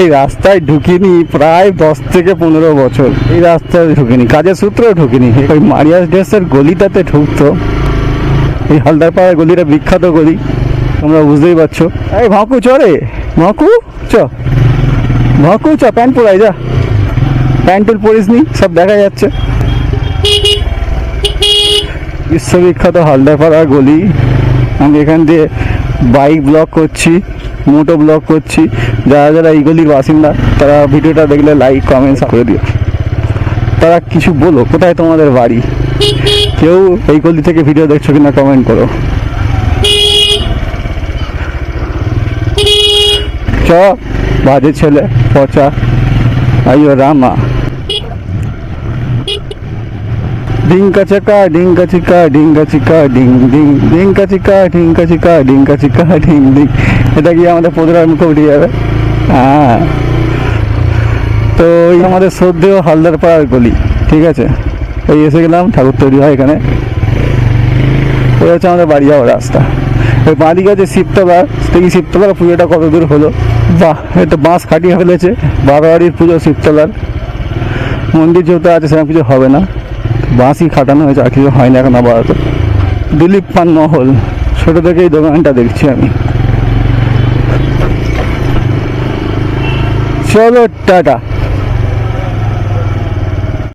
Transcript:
এই রাস্তায় ঢুকিনি প্রায় দশ থেকে পনেরো বছর। এই রাস্তায় ঢুকিনি, কাজের সূত্রেও ঢুকিনি। ওই মারিয়াস ড্রেসের গলিটাতে ঢুকতো। এই হালদার পাড়ার গলিটা বিখ্যাত গলি, তোমরা বুঝতেই পারছ। এই ভাঁকু, চ রে। ভাঁকু, চ। ভাঁকু, চ, প্যান্ট পরাই, যা। প্যান্ট টুল পরিস নি, সব দেখা যাচ্ছে। বিশ্ববিখ্যাত হালদারপাড়া গলি। আমি এখান দিয়ে বাইক ব্লক করছি। মোটো ব্লগ করছি। যারা যারা এই গলির বাসিন্দা, তারা ভিডিওটা দেখলে লাইক কমেন্টস করে দিও। তারা কিছু বলো, কোথায় তোমাদের বাড়ি? কেউ এই গলি থেকে ভিডিও দেখছ কিনা কমেন্ট করো। চ, বাজে ছেলে, পচা। আইও রামা। ডিঙ্কা চাকা ডিঙ্কা চিকা ডিঙ্কা চিকা ডিং ডিং ডিঙ্কা চিকা ডিঙ্কা চিকা ডিঙ্কা চিকা ডিং ডিং এটা কি আমাদের পদুরার মুখে উঠে যাবে? হ্যাঁ। তো এই আমাদের শ্রদ্ধেয় হালদার পাড়ার গলি, ঠিক আছে? এই এসে গেলাম, ঠাকুর তৈরি হয় এখানে। ওই হচ্ছে আমাদের বাড়ি যাওয়ার রাস্তা। ওই বাঁদিকে আছে শিবতলা দেখি শিবতলার পুজোটা কত দূর হলো? বাহ এটা বাঁশ খাটিয়ে ফেলেছে, বারোয়ারির পুজো শিবতলার। মন্দির যেহেতু আছে, সেরকম কিছু হবে না। বাঁশই খাটানো হয়েছে, আর কিছু হয় না এখন আপাতত দিলীপ পান মহল ছোটো থেকে এই দোকানটা দেখছি আমি। চলো, টাটা।